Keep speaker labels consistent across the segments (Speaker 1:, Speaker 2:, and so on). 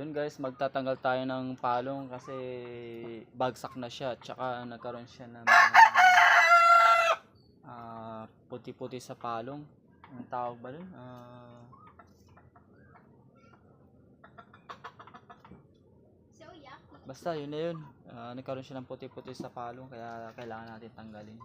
Speaker 1: Yun guys, magtatanggal tayo ng palong kasi bagsak na siya. Tsaka nagkaroon siya ng ah, puti-puti sa palong. Ang tawag ba dun?
Speaker 2: Yucky.
Speaker 1: basta yun na yun. Ah, nagkaroon siya ng puti-puti sa palong kaya kailangan natin tanggalin.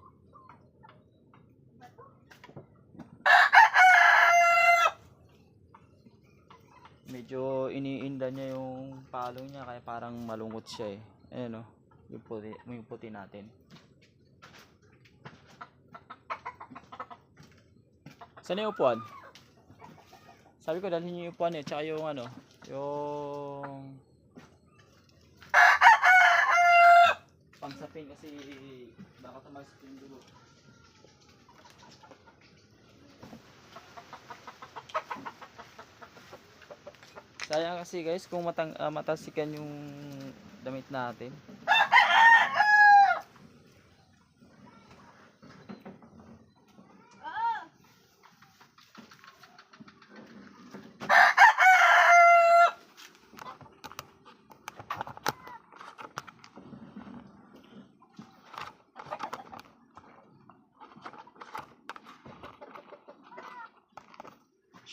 Speaker 1: Medyo iniinda niya yung palong niya kaya parang malungkot siya eh. Ayan o, yung puti, yung puti natin. Saan yung upuan? Sabi ko dalhin niyo yung upuan eh, tsaka yung ano, yung pangsapin kasi baka tumalsik yung dugo. Sayang kasi guys kung matang ah, matasikan yung damit natin.
Speaker 2: Oh!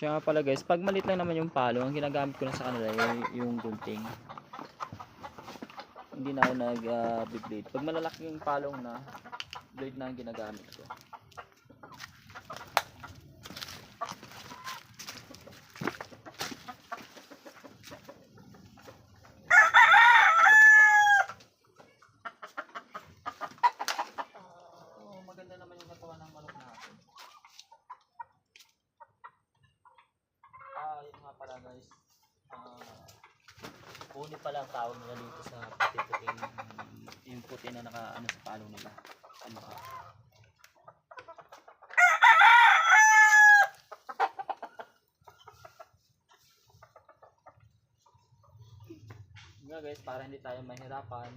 Speaker 1: Siya pala guys, pag malit lang naman yung palo, ang ginagamit ko na sa kanila yung, yung gunting. Hindi na ako nag uh, blade. Pag malalaki yung palong na, blade na ang ginagamit ko. Oo, maganda naman yung katawan ng manok natin. Ah, yun nga pala guys. Ah, puni pala ang tawag nila dito sa puti-puti yung puti na naka ano sa palo nila. Ano ka? Nga guys, para hindi tayo mahirapan,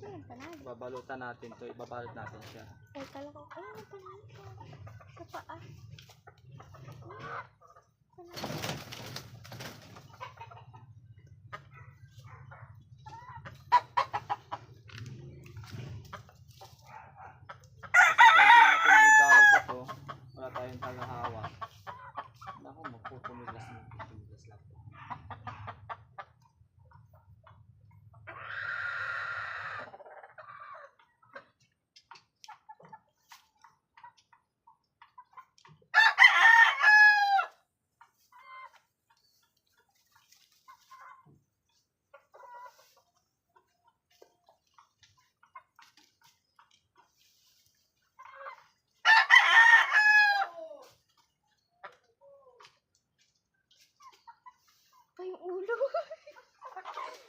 Speaker 2: Ano panalo?
Speaker 1: babalutan natin to, ibabalot natin siya.
Speaker 2: Ay, kala ko, ay, ano panalo? Sa paa. Ah, panalo.
Speaker 1: Kasi pag di natin ibalot ito, wala tayong tagahawa. Naku, magpupumigas mo. Pupumigas lang.
Speaker 2: Ay, yung ulo. Ako lang kayo.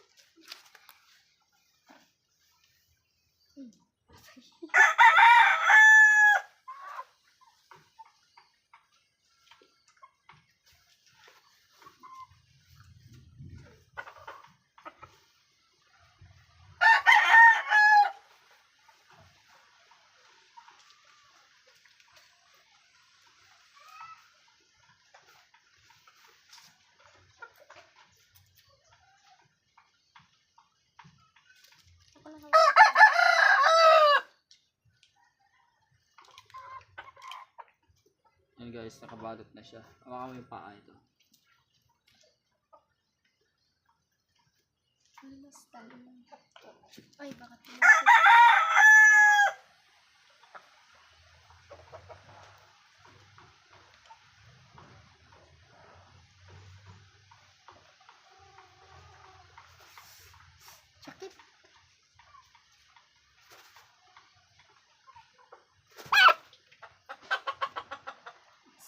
Speaker 1: Yan guys, nakabalot na siya. Hawakan mo yung paa ito.
Speaker 2: Ay, baka tumapit. Sakit.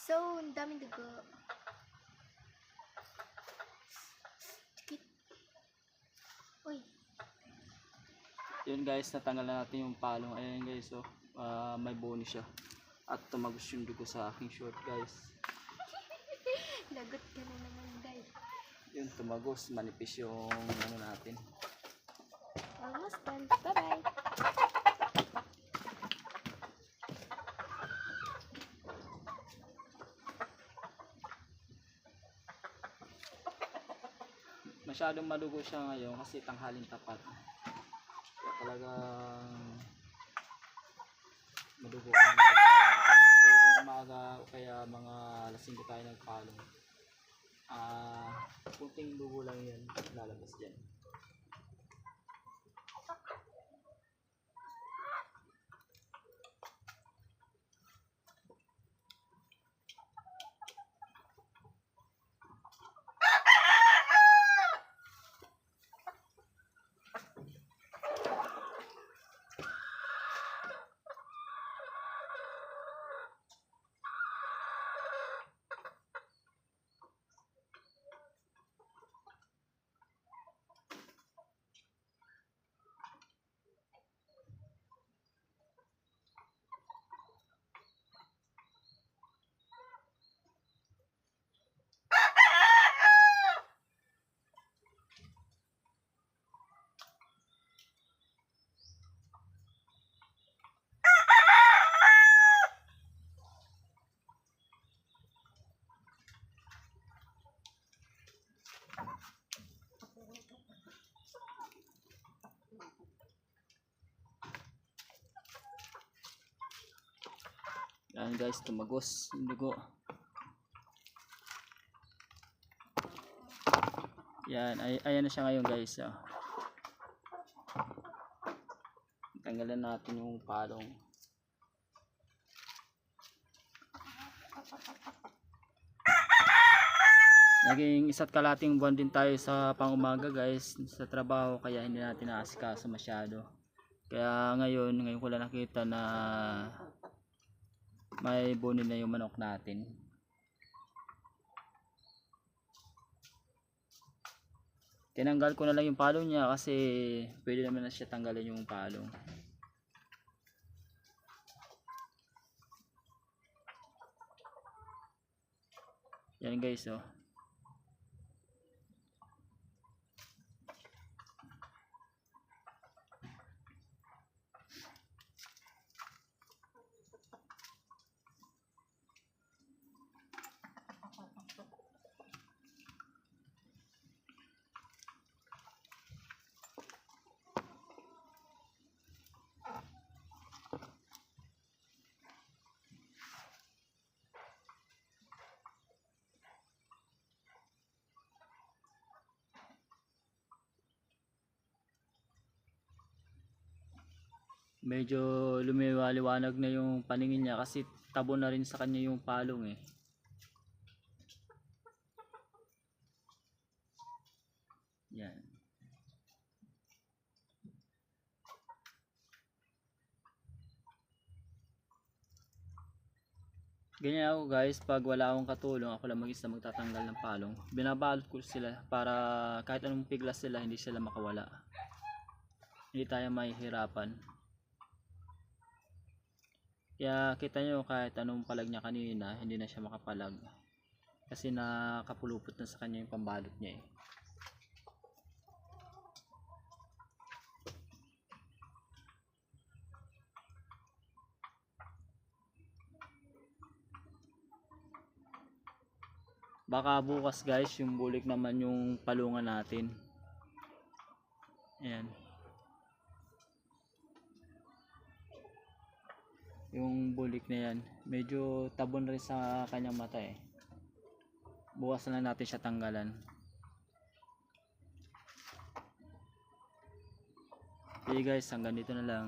Speaker 2: So, ang daming dugo. Sakit. Uy,
Speaker 1: Yun guys, natanggal na natin yung palong. Ayan guys, oh, ah, may bonus siya. At tumagos yung dugo sa aking short guys.
Speaker 2: lagot ka na naman guys.
Speaker 1: Yun, tumagos. Manipis yung ano natin.
Speaker 2: Almost done. Bye-bye.
Speaker 1: Masyadong madugo siya ngayon kasi tanghaling tapat. Talagang madugo ang pagpalong. Pero kung umaga kaya mga lasing ko tayo nagpalong, ah, kunting dugo lang yan lalabas dyan. Yan guys, tumagos yung dugo. Yan, ay, ayan na siya ngayon guys. Oh. Tanggalan natin yung palong. Naging isa't kalating buwan din tayo sa pangumaga guys sa trabaho kaya hindi natin naasikaso masyado. Kaya ngayon, ngayon ko lang nakita na may bunin na yung manok natin. Tinanggal ko na lang yung palong niya kasi pwede naman na siya tanggalin yung palong. Yan guys oh. Medyo lumiwaliwanag na yung paningin niya kasi tabo na rin sa kanya yung palong eh. Yan. Ganyan ako guys, pag wala akong katulong, ako lang mag-isa magtatanggal ng palong. Binabalot ko sila para kahit anong piglas sila, hindi sila makawala. Hindi tayo mahihirapan. Kaya kita nyo kahit anong palag niya kanina, hindi na siya makapalag. Kasi nakapulupot na sa kanya yung pambalot niya eh. Baka bukas guys, yung bulik naman yung palungan natin. Ayan. Yung bulik na yan medyo tabon rin sa kanyang mata eh. Bukas na natin siya tanggalan. Okay guys hanggang dito na lang